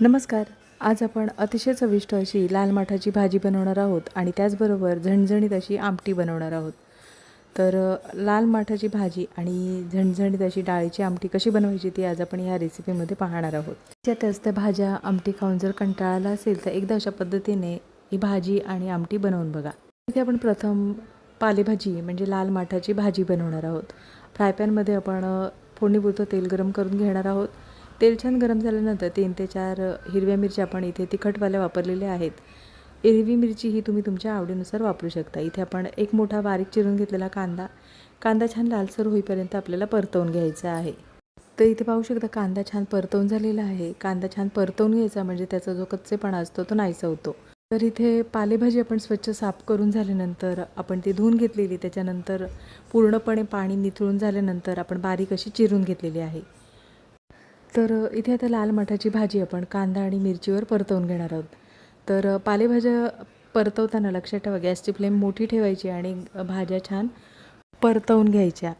नमस्कार. आज आपण अतिशय चविष्ट अशी लाल माठाची भाजी बनवणार आहोत आणि त्याचबरोबर झणझणीत अशी आमटी बनवणार आहोत. तर लाल माठाची भाजी आणि झणझणीत अशी डाळीची आमटी कशी बनवायची ती आज आपण या रेसिपीमध्ये पाहणार आहोत. त्यातच त्या भाज्या आमटी खाऊन जर कंटाळाला असेल तर एकदा अशा पद्धतीने ही भाजी आणि आमटी बनवून बघा. इथे आपण प्रथम पालेभाजी म्हणजे लाल माठाची भाजी बनवणार आहोत. फ्रायपॅनमध्ये आपण फोडणीपुरतं तेल गरम करून घेणार आहोत. तेल छान गरम झाल्यानंतर तीन ते चार हिरव्या मिरच्या आपण इथे तिखटवाल्या वापरलेल्या आहेत. हिरवी मिरची ही तुम्ही तुमच्या आवडीनुसार वापरू शकता. इथे आपण एक मोठा बारीक चिरून घेतलेला कांदा कांदा छान लालसर होईपर्यंत आपल्याला परतवून घ्यायचा आहे. तर इथे पाहू शकता कांदा छान परतवून झालेला आहे. कांदा छान परतवून घ्यायचा म्हणजे त्याचा जो कच्चेपणा असतो तो नाहीसा होतो. तर इथे पालेभाजी आपण स्वच्छ साफ करून झाल्यानंतर आपण ती धुवून घेतलेली त्याच्यानंतर पूर्णपणे पाणी निथळून झाल्यानंतर आपण बारीक अशी चिरून घेतलेली आहे. तर इथे आता लाल मठाची भाजी आपण कांदा आणि मिरचीवर परतवून घेणार आहोत. तर पालेभाज्या परतवताना लक्षात ठेवा गॅसची फ्लेम मोठी ठेवायची आणि भाज्या छान परतवून घ्यायच्या.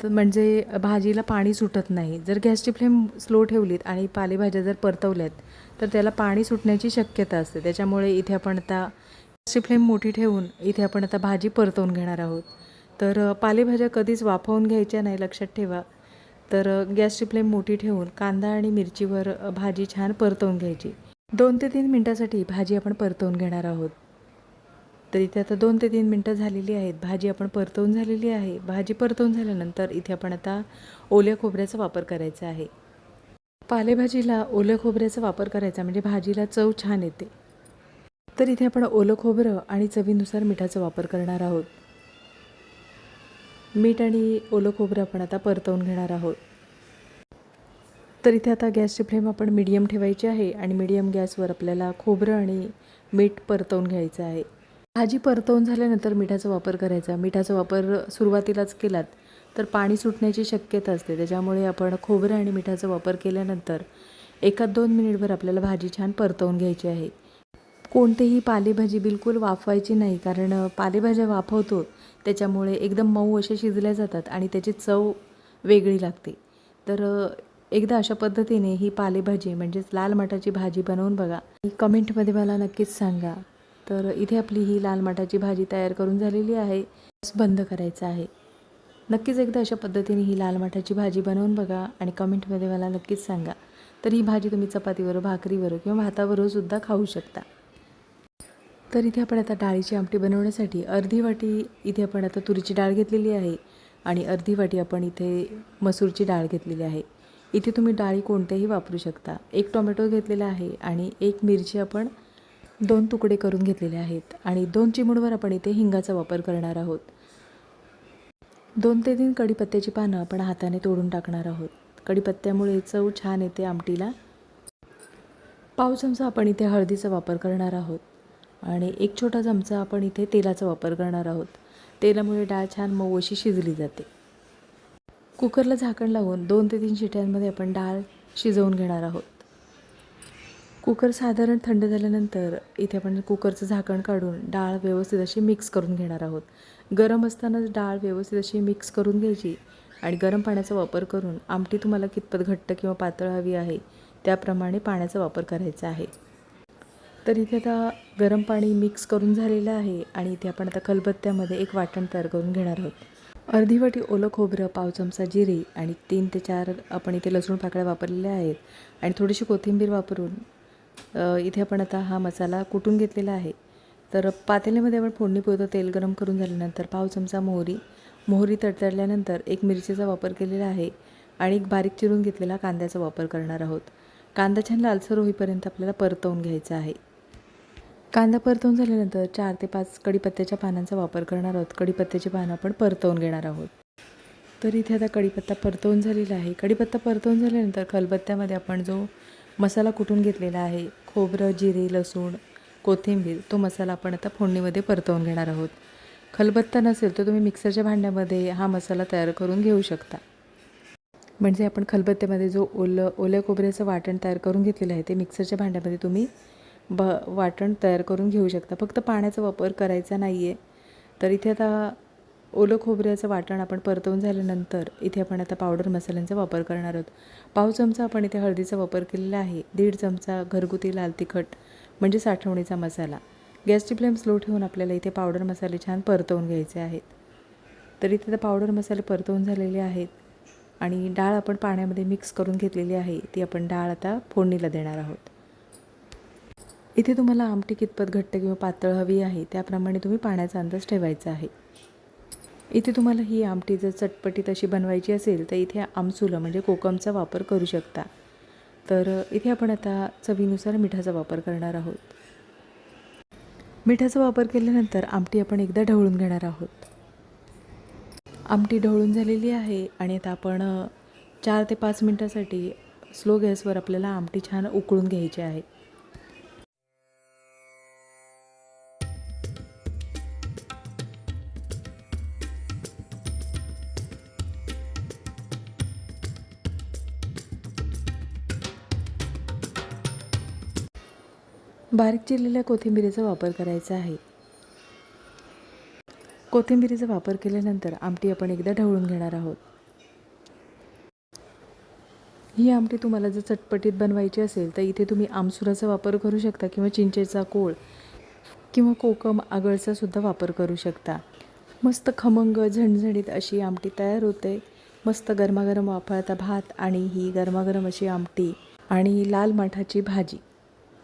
तर म्हणजे भाजीला पाणी सुटत नाही. जर गॅसची फ्लेम स्लो ठेवलीत आणि पालेभाज्या जर परतवल्यात तर त्याला पाणी सुटण्याची शक्यता असते. त्याच्यामुळे इथे आपण आता गॅसची फ्लेम मोठी ठेवून इथे आपण आता भाजी परतवून घेणार आहोत. तर पालेभाज्या कधीच वाफवून घ्यायच्या नाही लक्षात ठेवा. तर गॅसची फ्लेम मोठी ठेवून कांदा आणि मिरचीवर भाजी छान परतवून घ्यायची. दोन ते तीन मिनटासाठी भाजी आपण परतवून घेणार आहोत. तर इथे आता दोन ते तीन मिनटं झालेली आहेत. भाजी आपण परतवून झालेली आहे. भाजी परतवून झाल्यानंतर इथे आपण आता ओल्या खोबऱ्याचा वापर करायचा आहे. पालेभाजीला ओल्या खोबऱ्याचा वापर करायचा म्हणजे भाजीला चव छान येते. तर इथे आपण ओलं खोबरं आणि चवीनुसार मिठाचा वापर करणार आहोत. मीठ आणि ओलं खोबरं आपण आता परतवून घेणार आहोत. तर इथे आता गॅसची फ्लेम आपण मीडियम ठेवायची आहे आणि मीडियम गॅसवर आपल्याला खोबरं आणि मीठ परतवून घ्यायचं आहे. भाजी परतवून झाल्यानंतर मिठाचा वापर करायचा. मिठाचा वापर सुरुवातीलाच केलात तर पाणी सुटण्याची शक्यता असते. त्याच्यामुळे आपण खोबरं आणि मिठाचा वापर केल्यानंतर एका दोन मिनिटभर आपल्याला भाजी छान परतवून घ्यायची आहे. कोणतीही पालेभाजी बिलकुल वाफवायची नाही कारण पालेभाज्या वाफवतो त्याच्यामुळे एकदम मऊ असे शिजल्या जातात आणि त्याची चव वेगळी लागते. तर एकदा अशा पद्धतीने ही पालेभाजी म्हणजेच लाल मठाची भाजी बनवून बघा. कमेंटमध्ये मला नक्कीच सांगा. तर इथे आपली ही लाल मठाची भाजी तयार करून झालेली आहे. बंद करायचं आहे. नक्कीच एकदा अशा पद्धतीने ही लाल मठाची भाजी बनवून बघा आणि कमेंटमध्ये मला नक्कीच सांगा. तर ही भाजी तुम्ही चपातीवर भाकरीवर किंवा भातावर सुद्धा खाऊ शकता. तर इथे आपण आता डाळीची आमटी बनवण्यासाठी अर्धी वाटी इथे आपण आता तुरीची डाळ घेतलेली आहे आणि अर्धी वाटी आपण इथे मसूरची डाळ घेतलेली आहे. इथे तुम्ही डाळी कोणत्याही वापरू शकता. एक टोमॅटो घेतलेला आहे आणि एक मिरची आपण दोन तुकडे करून घेतलेले आहेत आणि दोन चिमूडवर आपण इथे हिंगाचा वापर करणार आहोत. दोन ते तीन कढीपत्त्याची पानं आपण हाताने तोडून टाकणार आहोत. कढीपत्त्यामुळे चव छान येते आमटीला. पाव चमचा आपण इथे हळदीचा वापर करणार आहोत. आणि एक छोटा चमचा आपण इथे तेलाचा वापर करणार आहोत. तेलामुळे डाळ छान मऊ अशी शिजली जाते. कुकरला झाकण लावून दोन ते तीन शिट्यांमध्ये आपण डाळ शिजवून घेणार आहोत. कुकर साधारण थंड झाल्यानंतर इथे आपण कुकरचं झाकण काढून डाळ व्यवस्थित अशी मिक्स करून घेणार आहोत. गरम असतानाच डाळ व्यवस्थित अशी मिक्स करून घ्यायची आणि गरम पाण्याचा वापर करून आमटी तुम्हाला कितपत घट्ट किंवा पातळ हवी आहे त्याप्रमाणे पाण्याचा वापर करायचा आहे. तर इथे आता गरम पाणी मिक्स करून झालेलं आहे आणि इथे आपण आता खलबत्त्यामध्ये एक वाटण तयार करून घेणार आहोत. अर्धी वाटी ओलं खोबरं पाव चमचा जिरे आणि तीन ते चार आपण इथे लसूण पाकळ्या वापरलेल्या आहेत आणि थोडीशी कोथिंबीर वापरून इथे आपण आता हा मसाला कुटून घेतलेला आहे. तर पातेल्यामध्ये आपण फोडणी पोहतो तेल गरम करून झाल्यानंतर पाव चमचा मोहरी मोहरी तडतडल्यानंतर एक मिरचीचा वापर केलेला आहे आणि एक बारीक चिरून घेतलेला कांद्याचा वापर करणार आहोत. कांदा छान लालसर होईपर्यंत आपल्याला परतवून घ्यायचा आहे. कांदा परतवून झाल्यानंतर चार ते पाच कढीपत्त्याच्या पानांचा वापर करणार आहोत. कढीपत्त्याची पानं आपण परतवून घेणार आहोत. तर इथे आता कढीपत्ता परतवून झालेला आहे. कढीपत्ता परतवून झाल्यानंतर खलबत्त्यामध्ये आपण जो मसाला कुटून घेतलेला आहे खोबरं जिरे लसूण कोथिंबीर तो मसाला आपण आता फोडणीमध्ये परतवून घेणार आहोत. खलबत्ता नसेल तर तुम्ही मिक्सरच्या भांड्यामध्ये हा मसाला तयार करून घेऊ शकता. म्हणजे आपण खलबत्त्यामध्ये जो ओलं ओल्या खोबऱ्याचं वाटण तयार करून घेतलेलं आहे ते मिक्सरच्या भांड्यामध्ये तुम्ही ब वाटण तयार करून घेऊ शकता. फक्त पाण्याचा वापर करायचा नाही आहे तर इथे आता ओलं खोबऱ्याचं वाटण आपण परतवून झाल्यानंतर इथे आपण आता पावडर मसाल्यांचा वापर करणार आहोत. पाव चमचा आपण इथे हळदीचा वापर केलेला आहे. दीड चमचा घरगुती लाल तिखट म्हणजे साठवणीचा मसाला. गॅसची फ्लेम स्लो ठेवून आपल्याला इथे पावडर मसाले छान परतवून घ्यायचे आहेत. तर इथे तर पावडर मसाले परतवून झालेले आहेत. आणि डाळ आपण पाण्यामध्ये मिक्स करून घेतलेली आहे. ती आपण डाळ आता फोडणीला देणार आहोत. इथे तुम्हाला आमटी कितपत घट्ट किंवा पातळ हवी आहे त्याप्रमाणे तुम्ही पाण्याचा अंदाज ठेवायचा आहे. इथे तुम्हाला ही आमटी जर चटपटीत अशी बनवायची असेल तर इथे आमसुलं म्हणजे कोकमचा वापर करू शकता. तर इथे आपण आता चवीनुसार मिठाचा वापर करणार आहोत. मिठाचा वापर केल्यानंतर आमटी आपण एकदा ढवळून घेणार आहोत. आमटी ढवळून झालेली आहे आणि आता आपण चार ते पाच मिनटासाठी स्लो गॅसवर आपल्याला आमटी छान उकळून घ्यायची आहे. बारीक चिरलेल्या कोथिंबिरीचा वापर करायचा आहे. कोथिंबिरीचा वापर केल्यानंतर आमटी आपण एकदा ढवळून घेणार आहोत. ही आमटी तुम्हाला जर चटपटीत बनवायची असेल तर इथे तुम्ही आमसुराचा वापर करू शकता किंवा चिंचेचा कोळ किंवा कोकम आगळचा सुद्धा वापर करू शकता. मस्त खमंग झणझणीत अशी आमटी तयार होते. मस्त गरमागरम वापरता भात आणि ही गरमागरम अशी आमटी आणि लाल माठाची भाजी.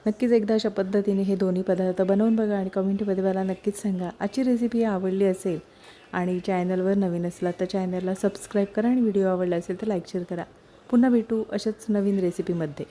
नक्कीच एकदा अशा पद्धतीने हे दोन्ही पदार्थ बनवून बघा आणि कमेंटमध्ये मला नक्कीच सांगा. आजची रेसिपी आवडली असेल आणि चॅनलवर नवीन असला तर चॅनलला सबस्क्राईब करा आणि व्हिडिओ आवडला असेल तर लाईक शेअर करा. पुन्हा भेटू अशाच नवीन रेसिपीमध्ये